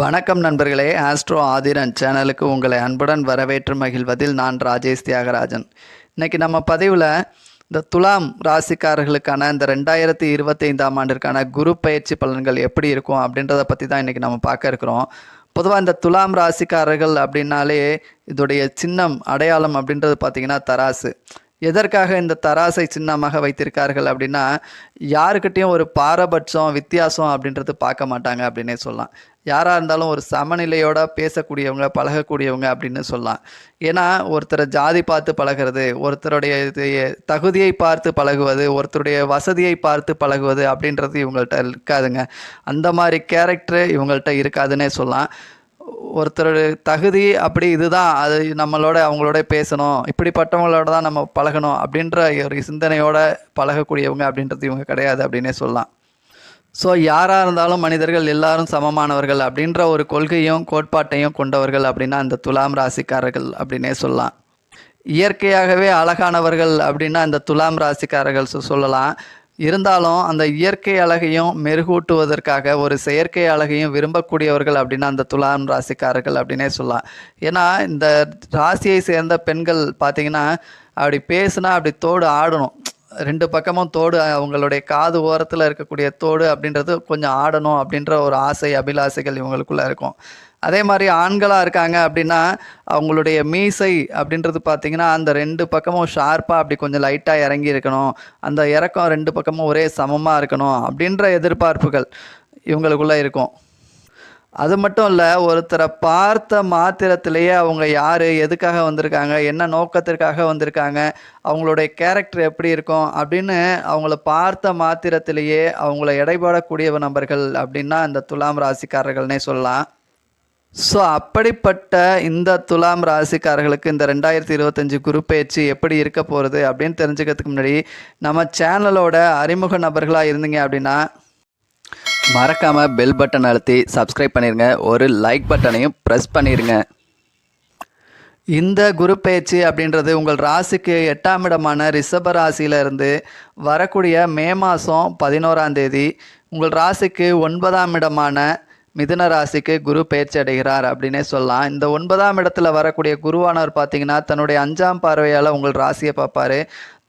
வணக்கம் நண்பர்களே. ஆஸ்ட்ரோ ஆதிரன் சேனலுக்கு உங்களை அன்புடன் வரவேற்று மகிழ்வதில் நான் ராஜேஷ் தியாகராஜன். இன்னைக்கு நம்ம பதிவில் இந்த துலாம் ராசிக்காரர்களுக்கான இந்த ரெண்டாயிரத்தி இருபத்தைந்தாம் ஆண்டிற்கான குரு பயிற்சி பலன்கள் எப்படி இருக்கும் அப்படின்றத பற்றி தான் இன்றைக்கி நம்ம பார்க்க இருக்கிறோம். பொதுவாக இந்த துலாம் ராசிக்காரர்கள் அப்படின்னாலே இதோடைய சின்னம் அடையாளம் அப்படின்றது பார்த்திங்கன்னா தராசு. எதற்காக இந்த தராசை சின்னமாக வைத்திருக்கார்கள் அப்படின்னா யாருக்கிட்டேயும் ஒரு பாரபட்சம் வித்தியாசம் அப்படின்றது பார்க்க மாட்டாங்க அப்படின்னே சொல்லலாம். யாராக இருந்தாலும் ஒரு சமநிலையோட பேசக்கூடியவங்க பழகக்கூடியவங்க அப்படின்னு சொல்லலாம். ஏன்னா ஒருத்தரை ஜாதி பார்த்து பழகிறது ஒருத்தருடைய இது தகுதியை பார்த்து பழகுவது ஒருத்தருடைய வசதியை பார்த்து பழகுவது அப்படின்றது இவங்கள்ட்ட இருக்காதுங்க. அந்த மாதிரி கேரக்டரு இவங்கள்ட்ட இருக்காதுன்னே சொல்லலாம். ஒருத்தருடைய தகுதி அப்படி இதுதான். அது நம்மளோட அவங்களோட பேசணும். இப்படிப்பட்டவங்களோட தான் நம்ம பழகணும் அப்படின்ற ஒரு சிந்தனையோட பழகக்கூடியவங்க அப்படின்றது இவங்க கிடையாது அப்படின்னே சொல்லலாம். ஸோ யாராக இருந்தாலும் மனிதர்கள் எல்லாரும் சமமானவர்கள் அப்படின்ற ஒரு கொள்கையும் கோட்பாட்டையும் கொண்டவர்கள் அப்படின்னா அந்த துலாம் ராசிக்காரர்கள் அப்படின்னே சொல்லலாம். இயற்கையாகவே அழகானவர்கள் அப்படின்னா அந்த துலாம் ராசிக்காரர்கள் சொல்லலாம். இருந்தாலும் அந்த இயற்கை அழகையும் மெருகூட்டுவதற்காக ஒரு செயற்கை அழகையும் விரும்பக்கூடியவர்கள் அப்படின்னா அந்த துலாம் ராசிக்காரர்கள் அப்படின்னே சொல்லலாம். ஏன்னா இந்த ராசியை சேர்ந்த பெண்கள் பார்த்தீங்கன்னா அப்படி பேசுனா அப்படி தோடு ஆடணும். ரெண்டு பக்கமும் தோடு அவங்களுடைய காது ஓரத்தில் இருக்கக்கூடிய தோடு அப்படின்றது கொஞ்சம் ஆடணும் அப்படின்ற ஒரு ஆசை அபிலாசைகள் இவங்களுக்குள்ளே இருக்கும். அதே மாதிரி ஆண்களாக இருக்காங்க அப்படின்னா அவங்களுடைய மீசை அப்படின்றது பார்த்தீங்கன்னா அந்த ரெண்டு பக்கமும் ஷார்ப்பாக அப்படி கொஞ்சம் லைட்டாக இறங்கி இருக்கணும். அந்த இறக்கம் ரெண்டு பக்கமும் ஒரே சமமாக இருக்கணும் அப்படின்ற எதிர்பார்ப்புகள் இவங்களுக்குள்ளே இருக்கும். அது மட்டும் இல்லை ஒருத்தரை பார்த்த மாத்திரத்திலேயே அவங்க யார் எதுக்காக வந்திருக்காங்க என்ன நோக்கத்திற்காக வந்திருக்காங்க அவங்களுடைய கேரக்டர் எப்படி இருக்கும் அப்படின்னு அவங்கள பார்த்த மாத்திரத்திலேயே அவங்கள எடைபடக்கூடிய நபர்கள் அப்படின்னா இந்த துலாம் ராசிக்காரர்கள்னே சொல்லலாம். ஸோ அப்படிப்பட்ட இந்த துலாம் ராசிக்காரர்களுக்கு இந்த ரெண்டாயிரத்தி இருபத்தஞ்சி குரு பேச்சு எப்படி இருக்க போகிறது அப்படின்னு தெரிஞ்சுக்கிறதுக்கு முன்னாடி நம்ம சேனலோட அறிமுக நபர்களாக இருந்தீங்க அப்படின்னா மறக்காமல் பெல் பட்டன் அழுத்தி சப்ஸ்கிரைப் பண்ணிடுங்க ஒரு லைக் பட்டனையும் ப்ரெஸ் பண்ணிடுங்க இந்த குரு பயிற்சி அப்படின்றது உங்கள் ராசிக்கு எட்டாம் இடமான ரிஷப ராசியிலிருந்து வரக்கூடிய மே மாதம் பதினோராம் தேதி உங்கள் ராசிக்கு ஒன்பதாம் இடமான மிதுன ராசிக்கு குரு பயிற்சி அடைகிறார் அப்படின்னே சொல்லலாம். இந்த ஒன்பதாம் இடத்துல வரக்கூடிய குருவானவர் பார்த்தீங்கன்னா தன்னுடைய அஞ்சாம் பார்வையால் உங்கள் ராசியை பார்ப்பாரு.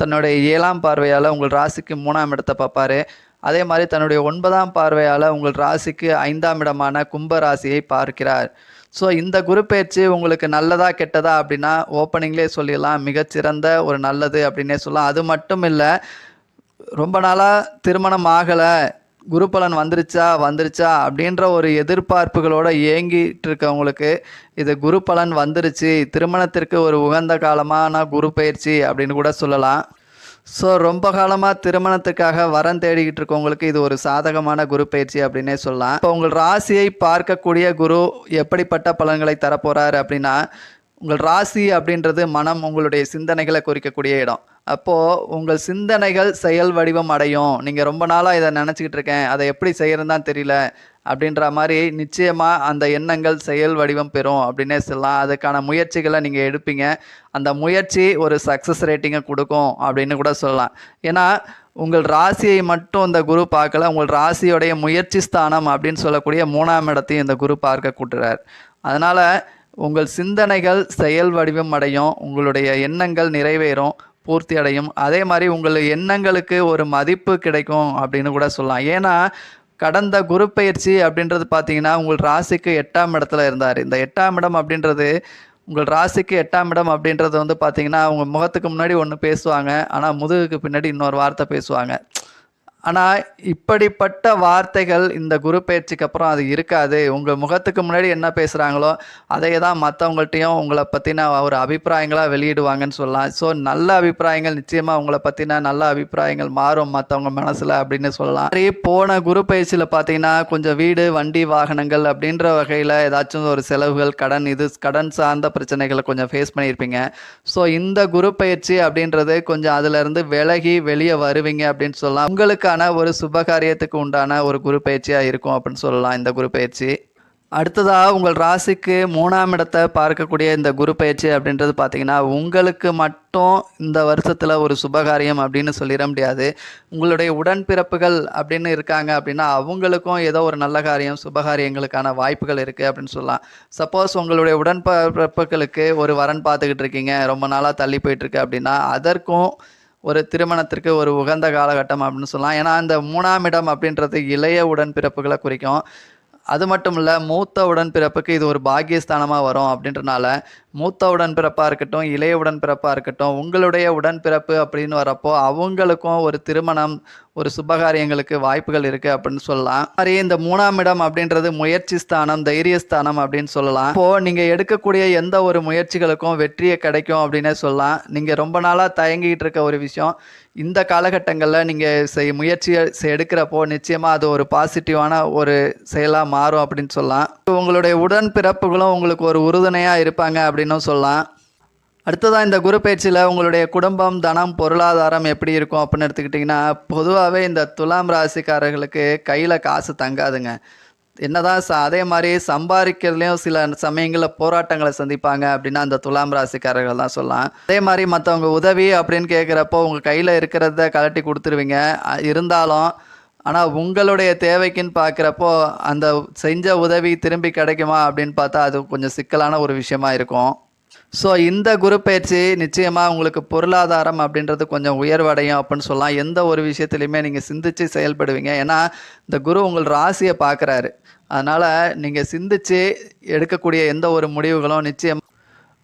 தன்னுடைய ஏழாம் பார்வையால் உங்கள் ராசிக்கு மூணாம் இடத்தை பார்ப்பாரு. அதே மாதிரி தன்னுடைய ஒன்பதாம் பார்வையால் உங்கள் ராசிக்கு ஐந்தாம் இடமான கும்ப ராசியை பார்க்கிறார். ஸோ இந்த குரு பயிற்சி உங்களுக்கு நல்லதா கெட்டதா அப்படின்னா ஓப்பனிங்லேயே சொல்லிடலாம். மிகச்சிறந்த ஒரு நல்லது அப்படின்னே சொல்லலாம். அது மட்டும் இல்லை ரொம்ப நாளாக திருமணம் ஆகலை குரு பலன் வந்துருச்சா வந்துருச்சா அப்படின்ற ஒரு எதிர்பார்ப்புகளோட ஏங்கிட்டு இருக்கவங்களுக்கு இது குரு பலன் வந்துருச்சு. திருமணத்திற்கு ஒரு உகந்த காலமான குரு பயிற்சி அப்படின்னு கூட சொல்லலாம். ஸோ ரொம்ப காலமாக திருமணத்துக்காக வரம் தேடிக்கிட்டு இருக்கவங்களுக்கு இது ஒரு சாதகமான குரு பயிற்சி அப்படின்னே சொல்லலாம். இப்போ உங்கள் ராசியை பார்க்கக்கூடிய குரு எப்படிப்பட்ட பலன்களை தரப்போகிறார் அப்படின்னா உங்கள் ராசி அப்படின்றது மனம் உங்களுடைய சிந்தனைகளை குறிக்கக்கூடிய இடம். அப்போது உங்கள் சிந்தனைகள் செயல் வடிவம் அடையும். நீங்கள் ரொம்ப நாளாக இதை நினச்சிக்கிட்டு இருக்கேன். அதை எப்படி செய்கிறதுன்னு தெரியல. அப்படின்ற மாதிரி நிச்சயமாக அந்த எண்ணங்கள் செயல் வடிவம் பெறும் அப்படின்னே சொல்லலாம். அதுக்கான முயற்சிகளை நீங்கள் எடுப்பீங்க. அந்த முயற்சி ஒரு சக்ஸஸ் ரேட்டிங்கை கொடுக்கும் அப்படின்னு கூட சொல்லலாம். ஏன்னா உங்கள் ராசியை மட்டும் இந்த குரு பார்க்கல. உங்கள் ராசியோடைய முயற்சி ஸ்தானம் அப்படின்னு சொல்லக்கூடிய மூணாம் இடத்தையும் இந்த குரு பார்க்க கூட்டுறார். அதனால் உங்கள் சிந்தனைகள் செயல் வடிவம் அடையும் உங்களுடைய எண்ணங்கள் நிறைவேறும் பூர்த்தி அடையும். அதே மாதிரி உங்கள் எண்ணங்களுக்கு ஒரு மதிப்பு கிடைக்கும் அப்படின்னு கூட சொல்லலாம். ஏன்னா கடந்த குரு பயிற்சி அப்படின்றது பார்த்தீங்கன்னா உங்கள் ராசிக்கு எட்டாம் இடத்துல இருந்தார். இந்த எட்டாம் இடம் அப்படின்றது உங்கள் ராசிக்கு எட்டாம் இடம் அப்படின்றது வந்து பார்த்தீங்கன்னா அவங்க முகத்துக்கு முன்னாடி ஒன்று பேசுவாங்க. ஆனால் முதுகுக்கு பின்னாடி இன்னொரு வார்த்தை பேசுவாங்க. ஆனால் இப்படிப்பட்ட வார்த்தைகள் இந்த குரு பயிற்சிக்கு அப்புறம் அது இருக்காது. உங்கள் முகத்துக்கு முன்னாடி என்ன பேசுகிறாங்களோ அதை தான் மற்றவங்கள்ட்டையும் உங்களை பற்றின ஒரு அபிப்பிராயங்களாக வெளியிடுவாங்கன்னு சொல்லலாம். ஸோ நல்ல அபிப்பிராயங்கள் நிச்சயமாக உங்களை பற்றின நல்ல அபிப்பிராயங்கள் மாறும் மற்றவங்க மனசில் அப்படின்னு சொல்லலாம். சரி போன குரு பயிற்சியில் பார்த்தீங்கன்னா கொஞ்சம் வீடு வண்டி வாகனங்கள் அப்படின்ற வகையில் ஏதாச்சும் ஒரு செலவுகள் கடன் இது கடன் சார்ந்த பிரச்சனைகளை கொஞ்சம் ஃபேஸ் பண்ணியிருப்பீங்க. ஸோ இந்த குரு பயிற்சி அப்படின்றது கொஞ்சம் அதிலிருந்து விலகி வெளியே வருவீங்க அப்படின்னு சொல்லலாம். உண்டான ஒரு சுபகாரியத்துக்கு உண்டான ஒரு குரு பயிற்சியாக இருக்கும் அப்படின்னு சொல்லலாம் இந்த குரு பயிற்சி அடுத்ததாக உங்கள் ராசிக்கு மூணாம் இடத்தை பார்க்கக்கூடிய இந்த குரு பயிற்சி அப்படின்றது பார்த்தீங்கன்னா உங்களுக்கு மட்டும் இந்த வருஷத்தில் ஒரு சுபகாரியம் அப்படின்னு சொல்லிட முடியாது. உங்களுடைய உடன்பிறப்புகள் அப்படின்னு இருக்காங்க அப்படின்னா அவங்களுக்கும் ஏதோ ஒரு நல்ல காரியம் சுபகாரியங்களுக்கான வாய்ப்புகள் இருக்குது அப்படின்னு சொல்லலாம். சப்போஸ் உங்களுடைய உடன்பிறப்புகளுக்கு ஒரு வரன் பார்த்துக்கிட்டு இருக்கீங்க ரொம்ப நாளாக தள்ளி போயிட்டுருக்கு அப்படின்னா அதற்கும் ஒரு திருமணத்திற்கு ஒரு உகந்த காலகட்டம் அப்படின்னு சொல்லலாம். ஏன்னா இந்த மூணாம் இடம் அப்படின்றது இளைய உடன்பிறப்புகளை குறிக்கும். அது மட்டும் இல்லை மூத்த உடன்பிறப்புக்கு இது ஒரு பாக்கியஸ்தானமாக வரும் அப்படின்றனால மூத்த உடன்பிறப்பாக இருக்கட்டும் இளைய உடன்பிறப்பாக இருக்கட்டும் உங்களுடைய உடன்பிறப்பு அப்படின்னு வரப்போ அவங்களுக்கும் ஒரு திருமணம் ஒரு சுபகாரியங்களுக்கு வாய்ப்புகள் இருக்குது அப்படின்னு சொல்லலாம். மாதிரி இந்த மூணாம் இடம் அப்படின்றது முயற்சி ஸ்தானம் தைரியஸ்தானம் அப்படின்னு சொல்லலாம். இப்போது நீங்கள் எடுக்கக்கூடிய எந்த ஒரு முயற்சிகளுக்கும் வெற்றியை கிடைக்கும் அப்படின்னே சொல்லலாம். நீங்கள் ரொம்ப நாளாக தயங்கிட்டு இருக்க ஒரு விஷயம் இந்த காலகட்டங்களில் நீங்கள் செய் முயற்சியை எடுக்கிறப்போ நிச்சயமாக அது ஒரு பாசிட்டிவான ஒரு செயலாக மாறும் அப்படின்னு சொல்லலாம். உங்களுடைய உடன்பிறப்புகளும் உங்களுக்கு ஒரு உறுதுணையாக இருப்பாங்க அப்படின்னும் சொல்லலாம். அடுத்ததாக இந்த குரு பயிற்சியில் உங்களுடைய குடும்பம் தனம் பொருளாதாரம் எப்படி இருக்கும் அப்படின்னு எடுத்துக்கிட்டிங்கன்னா பொதுவாகவே இந்த துலாம் ராசிக்காரர்களுக்கு கையில் காசு தங்காதுங்க. என்னதான் ச அதே மாதிரி சம்பாதிக்கிறதுலையும் சில சமயங்களில் போராட்டங்களை சந்திப்பாங்க அப்படின்னா அந்த துலாம் ராசிக்காரர்கள் தான் சொல்லலாம். அதே மாதிரி மற்றவங்க உதவி அப்படின்னு கேட்குறப்போ உங்கள் கையில் இருக்கிறத கலட்டி கொடுத்துருவீங்க. இருந்தாலும் ஆனால் உங்களுடைய தேவைக்குன்னு பார்க்குறப்போ அந்த செஞ்ச உதவி திரும்பி கிடைக்குமா அப்படின்னு பார்த்தா அது கொஞ்சம் சிக்கலான ஒரு விஷயமா இருக்கும். ஸோ இந்த குரு பயிற்சி நிச்சயமாக உங்களுக்கு பொருளாதாரம் அப்படின்றது கொஞ்சம் உயர்வடையும் அப்படின்னு சொல்லலாம். எந்த ஒரு விஷயத்துலையுமே நீங்கள் சிந்திச்சு செயல்படுவீங்க. ஏன்னா இந்த குரு உங்கள் ராசியை பார்க்குறாரு. அதனால் நீங்கள் சிந்திச்சு எடுக்கக்கூடிய எந்த ஒரு முடிவுகளும் நிச்சயம்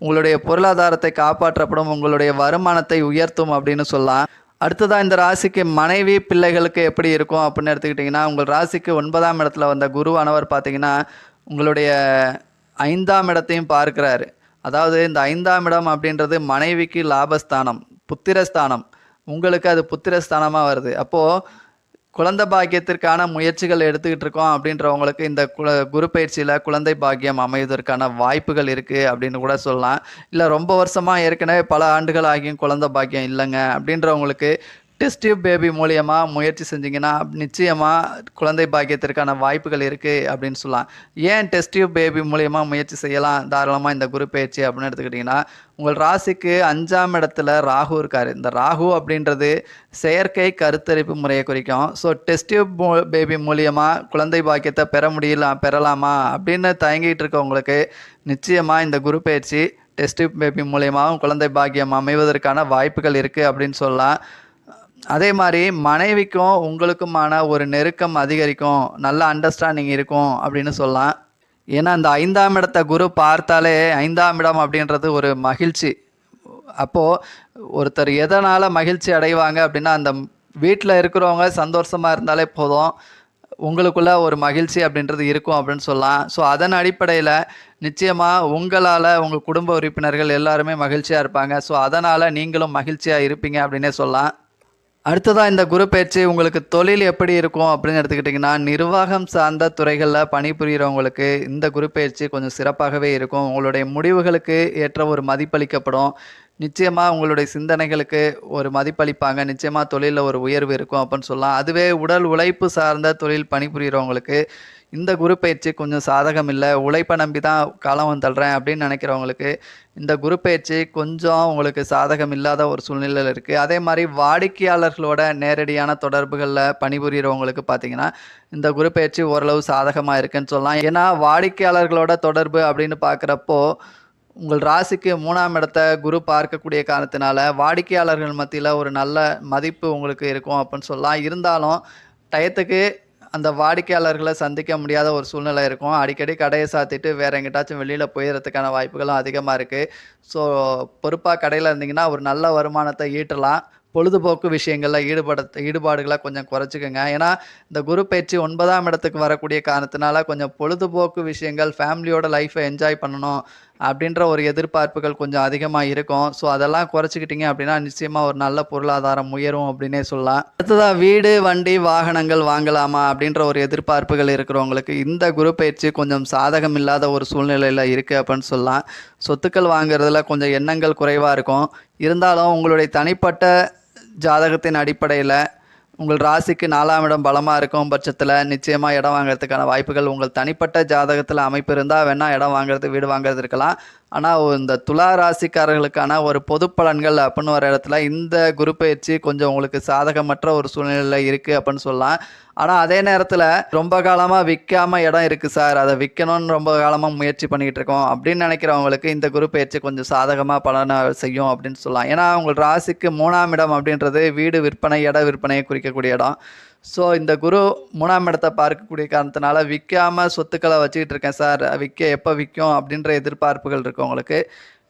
உங்களுடைய பொருளாதாரத்தை காப்பாற்றப்படும் உங்களுடைய வருமானத்தை உயர்த்தும் அப்படின்னு சொல்லலாம். அடுத்ததாக இந்த ராசிக்கு மனைவி பிள்ளைகளுக்கு எப்படி இருக்கும் அப்படின்னு எடுத்துக்கிட்டிங்கன்னா உங்கள் ராசிக்கு ஒன்பதாம் இடத்துல வந்த குருவானவர் பார்த்தீங்கன்னா உங்களுடைய ஐந்தாம் இடத்தையும் பார்க்கிறாரு. அதாவது இந்த ஐந்தாம் இடம் அப்படின்றது மனைவிக்கு லாபஸ்தானம் புத்திரஸ்தானம். உங்களுக்கு அது புத்திரஸ்தானமாக வருது. அப்போது குழந்தை பாக்கியத்திற்கான முயற்சிகள் எடுத்துக்கிட்டு இருக்கோம் அப்படின்றவங்களுக்கு இந்த குல குரு பயிற்சியில் குழந்தை பாக்கியம் அமைவதற்கான வாய்ப்புகள் இருக்குது அப்படின்னு கூட சொல்லலாம். இல்லை ரொம்ப வருஷமாக ஏற்கனவே பல ஆண்டுகள் ஆகியும் குழந்தை பாக்கியம் இல்லைங்க அப்படின்றவங்களுக்கு டெஸ்ட் டியூப் பேபி மூலியமாக முயற்சி செஞ்சீங்கன்னா நிச்சயமாக குழந்தை பாக்கியத்திற்கான வாய்ப்புகள் இருக்குது அப்படின்னு சொல்லலாம். ஏன் டெஸ்ட் டியூப் பேபி மூலியமாக முயற்சி செய்யலாம்? தாராளமாக இந்த குரு பயிற்சி அப்படின்னு எடுத்துக்கிட்டிங்கன்னா உங்கள் ராசிக்கு அஞ்சாம் இடத்துல ராகு இருக்கார். இந்த ராகு அப்படின்றது செயற்கை கருத்தரிப்பு முறையை குறிக்கும். ஸோ டெஸ்ட் டியூப் பேபி மூலியமாக குழந்தை பாக்கியத்தை பெற முடியலாம் பெறலாமா அப்படின்னு தயங்கிட்டு இருக்கவங்களுக்கு நிச்சயமாக இந்த குரு பயிற்சி டெஸ்ட் டியூப் பேபி மூலியமாகவும் குழந்தை பாக்கியம் அமைவதற்கான வாய்ப்புகள் இருக்குது அப்படின்னு சொல்லலாம். அதே மாதிரி மனைவிக்கும் உங்களுக்குமான ஒரு நெருக்கம் அதிகரிக்கும் நல்ல அண்டர்ஸ்டாண்டிங் இருக்கும் அப்படின்னு சொல்லலாம். ஏன்னா இந்த ஐந்தாம் இடத்தை குரு பார்த்தாலே ஐந்தாம் இடம் அப்படின்றது ஒரு மகிழ்ச்சி. அப்போது ஒருத்தர் எதனால் மகிழ்ச்சி அடைவாங்க அப்படின்னா அந்த வீட்டில் இருக்கிறவங்க சந்தோஷமாக இருந்தாலே போதும். உங்களுக்குள்ள ஒரு மகிழ்ச்சி அப்படின்றது இருக்கும் அப்படின்னு சொல்லலாம். ஸோ அதன் அடிப்படையில் நிச்சயமாக உங்களால் உங்கள் குடும்ப உறுப்பினர்கள் எல்லாருமே மகிழ்ச்சியாக இருப்பாங்க. ஸோ அதனால் நீங்களும் மகிழ்ச்சியாக இருப்பீங்க அப்படின்னே சொல்லலாம். அடுத்ததாக இந்த குரு பயிற்சி உங்களுக்கு தொழில் எப்படி இருக்கும் அப்படின்னு எடுத்துக்கிட்டிங்கன்னா நிர்வாகம் சார்ந்த துறைகளில் பணிபுரிகிறவங்களுக்கு இந்த குரு பயிற்சி கொஞ்சம் சிறப்பாகவே இருக்கும். உங்களுடைய முடிவுகளுக்கு ஏற்ற ஒரு மதிப்பளிக்கப்படும். நிச்சயமாக உங்களுடைய சிந்தனைகளுக்கு ஒரு மதிப்பளிப்பாங்க. நிச்சயமாக தொழிலில் ஒரு உயர்வு இருக்கும் அப்படின்னு சொல்லலாம். அதுவே உடல் உழைப்பு சார்ந்த தொழில் பணிபுரிகிறவங்களுக்கு இந்த குரு பயிற்சி கொஞ்சம் சாதகம் இல்லை. உழைப்பை நம்பி தான் காலம் தள்ளுறேன் அப்படின்னு நினைக்கிறவங்களுக்கு இந்த குரு பயிற்சி கொஞ்சம் உங்களுக்கு சாதகம் இல்லாத ஒரு சூழ்நிலையில் இருக்குது அதே மாதிரி வாடிக்கையாளர்களோட நேரடியான தொடர்புகளில் பணிபுரிகிறவங்களுக்கு பார்த்தீங்கன்னா இந்த குரு பயிற்சி ஓரளவு சாதகமாக இருக்குன்னு சொல்லலாம். ஏன்னா வாடிக்கையாளர்களோட தொடர்பு அப்படின்னு பார்க்குறப்போ உங்கள் ராசிக்கு மூணாம் இடத்த குரு பார்க்கக்கூடிய காரணத்தினால வாடிக்கையாளர்கள் மத்தியில் ஒரு நல்ல மதிப்பு உங்களுக்கு இருக்கும் அப்படின்னு சொல்லலாம். இருந்தாலும் டயத்துக்கு அந்த வாடிக்கையாளர்களை சந்திக்க முடியாத ஒரு சூழ்நிலை இருக்கும். அடிக்கடி கடையை சாத்திட்டு வேற எங்கிட்டாச்சும் வெளியில் போயிடுறதுக்கான வாய்ப்புகளும் அதிகமாக இருக்குது ஸோ பொறுப்பாக கடையில் இருந்தீங்கன்னா ஒரு நல்ல வருமானத்தை ஈட்டலாம். பொழுதுபோக்கு விஷயங்களில் ஈடுபட ஈடுபாடுகளை கொஞ்சம் குறைச்சிக்கோங்க. ஏன்னா இந்த குரு பயிற்சி ஒன்பதாம் இடத்துக்கு வரக்கூடிய காரணத்தினால கொஞ்சம் பொழுதுபோக்கு விஷயங்கள் ஃபேமிலியோட லைஃப்பை என்ஜாய் பண்ணணும். அப்படின்ற ஒரு எதிர்பார்ப்புகள் கொஞ்சம் அதிகமாக இருக்கும். ஸோ அதெல்லாம் குறைச்சிக்கிட்டீங்க அப்படின்னா நிச்சயமாக ஒரு நல்ல பொருளாதாரம் உயரும் அப்படின்னே சொல்லலாம். அடுத்ததாக வீடு வண்டி வாகனங்கள் வாங்கலாமா அப்படின்ற ஒரு எதிர்பார்ப்புகள் இருக்கிறவங்களுக்கு இந்த குரு பயிற்சி கொஞ்சம் சாதகம் இல்லாத ஒரு சூழ்நிலையில் இருக்குது அப்படின்னு சொல்லலாம். சொத்துக்கள் வாங்குறதுல கொஞ்சம் எண்ணங்கள் குறைவாக இருக்கும். இருந்தாலும் உங்களுடைய தனிப்பட்ட ஜாதகத்தின் அடிப்படையில் உங்கள் ராசிக்கு நாலாம் இடம் பலமாக இருக்கும் பட்சத்தில் நிச்சயமாக இடம் வாங்குறதுக்கான வாய்ப்புகள் உங்கள் தனிப்பட்ட ஜாதகத்தில் அமைப்பு இருந்தால் வேணால் இடம் வாங்குறது வீடு வாங்குறது இருக்கலாம். ஆனால் இந்த துலா ராசிக்காரர்களுக்கான ஒரு பொது பலன்கள் அப்படின்னு வர இடத்துல இந்த குரு பயிற்சி கொஞ்சம் உங்களுக்கு சாதகமற்ற ஒரு சூழ்நிலையில் இருக்குது அப்படின்னு சொல்லலாம். ஆனால் அதே நேரத்தில் ரொம்ப காலமாக விற்காம இடம் இருக்குது சார். அதை விற்கணும்னு ரொம்ப காலமாக முயற்சி பண்ணிக்கிட்டு இருக்கோம். அப்படின்னு நினைக்கிறவங்களுக்கு இந்த குரு பயிற்சி கொஞ்சம் சாதகமாக பலனை செய்யும் அப்படின்னு சொல்லலாம். ஏன்னா உங்கள் ராசிக்கு மூணாம் இடம் அப்படின்றது வீடு விற்பனை இட விற்பனையை குறிக்கக்கூடிய இடம். ஸோ இந்த குரு மூணாம் இடத்தை பார்க்கக்கூடிய காரணத்தினால விற்காம சொத்துக்களை வச்சுக்கிட்டு இருக்கேன் சார். விற்க எப்போ விற்கும் அப்படின்ற எதிர்பார்ப்புகள் இருக்குது உங்களுக்கு.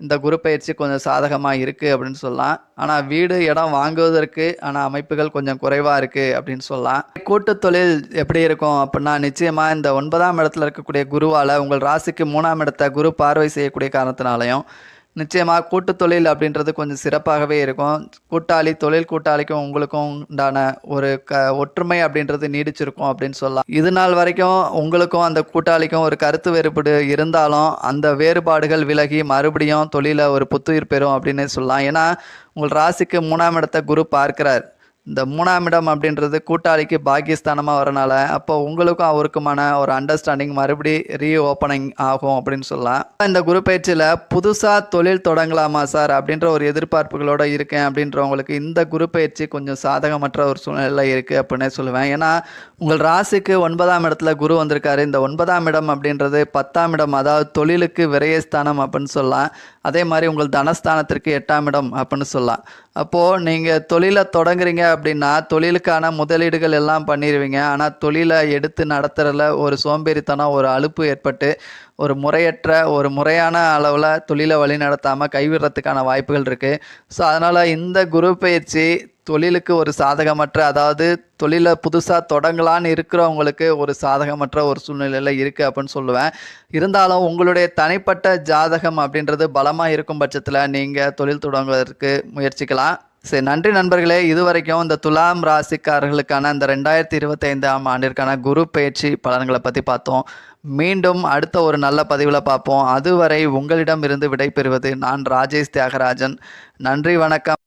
இந்த குரு பயிற்சி கொஞ்சம் சாதகமாக இருக்குது அப்படின்னு சொல்லலாம். ஆனால் வீடு இடம் வாங்குவதற்கு ஆனால் அமைப்புகள் கொஞ்சம் குறைவாக இருக்குது அப்படின்னு சொல்லலாம். கூட்டு தொழில் எப்படி இருக்கும் அப்படின்னா நிச்சயமாக இந்த ஒன்பதாம் இடத்துல இருக்கக்கூடிய குருவால் உங்கள் ராசிக்கு மூணாம் இடத்தை குரு பார்வை செய்யக்கூடிய காரணத்தினாலையும் நிச்சயமாக கூட்டு தொழில் அப்படின்றது கொஞ்சம் சிறப்பாகவே இருக்கும். கூட்டாளி தொழில் கூட்டாளிக்கும் உங்களுக்கும் உண்டான ஒரு க ஒற்றுமை அப்படின்றது நீடிச்சிருக்கும் அப்படின்னு சொல்லலாம். இது நாள் வரைக்கும் உங்களுக்கும் அந்த கூட்டாளிக்கும் ஒரு கருத்து வேறுபாடு இருந்தாலும் அந்த வேறுபாடுகள் விலகி மறுபடியும் தொழிலை ஒரு புத்துயிர் பெறும் அப்படின்னு சொல்லலாம். ஏன்னா உங்கள் ராசிக்கு மூணாம் இடத்தை குரு பார்க்கிறார். இந்த மூணாம் இடம் அப்படின்றது கூட்டாளிக்கு பாகிஸ்தானமாக வரனால அப்போ உங்களுக்கும் அவருக்குமான ஒரு அண்டர்ஸ்டாண்டிங் மறுபடி ரீ ஓப்பனிங் ஆகும் அப்படின்னு சொல்லலாம். இந்த குரு பயிற்சியில் புதுசாக தொழில் தொடங்கலாமா சார் அப்படின்ற ஒரு எதிர்பார்ப்புகளோடு இருக்கேன் அப்படின்றவங்களுக்கு இந்த குரு பயிற்சி கொஞ்சம் சாதகமற்ற ஒரு சூழ்நிலை இருக்குது அப்படின்னே சொல்லுவேன். ஏன்னா உங்கள் ராசிக்கு ஒன்பதாம் இடத்துல குரு வந்திருக்காரு. இந்த ஒன்பதாம் இடம் அப்படின்றது பத்தாம் இடம் அதாவது தொழிலுக்கு விரயஸ்தானம் அப்படின்னு சொல்லலாம். அதே மாதிரி உங்கள் தனஸ்தானத்திற்கு எட்டாம் இடம் அப்படின்னு சொல்லலாம். அப்போது நீங்கள் தொழிலை தொடங்குறீங்க அப்படின்னா தொழிலுக்கான முதலீடுகள் எல்லாம் பண்ணிடுவீங்க ஆனால் தொழிலை எடுத்து நடத்துறதுல ஒரு சோம்பேறித்தனம் ஒரு அலுப்பு ஏற்பட்டு ஒரு முறையற்ற ஒரு முறையான அளவில் தொழிலை வழி நடத்தாமல் கைவிடுறதுக்கான வாய்ப்புகள் இருக்குது ஸோ அதனால் இந்த குரு பயிற்சி தொழிலுக்கு ஒரு சாதகமற்ற அதாவது தொழிலை புதுசாக தொடங்கலான்னு இருக்கிறவங்களுக்கு ஒரு சாதகமற்ற ஒரு சூழ்நிலையில் இருக்குது அப்படின்னு சொல்லுவேன். இருந்தாலும் உங்களுடைய தனிப்பட்ட ஜாதகம் அப்படின்றது பலமாக இருக்கும் பட்சத்தில் நீங்கள் தொழில் தொடங்குவதற்கு முயற்சிக்கலாம். சரி நன்றி நண்பர்களே. இதுவரைக்கும் இந்த துலாம் ராசிக்காரர்களுக்கான இந்த ரெண்டாயிரத்தி இருபத்தைந்தாம் ஆண்டிற்கான குரு பயிற்சி பலன்களை பற்றி பார்த்தோம். மீண்டும் அடுத்த ஒரு நல்ல பதிவில் பார்ப்போம். அதுவரை உங்களிடம் இருந்து விடைபெறுவது நான் ராஜேஷ் தியாகராஜன். நன்றி வணக்கம்.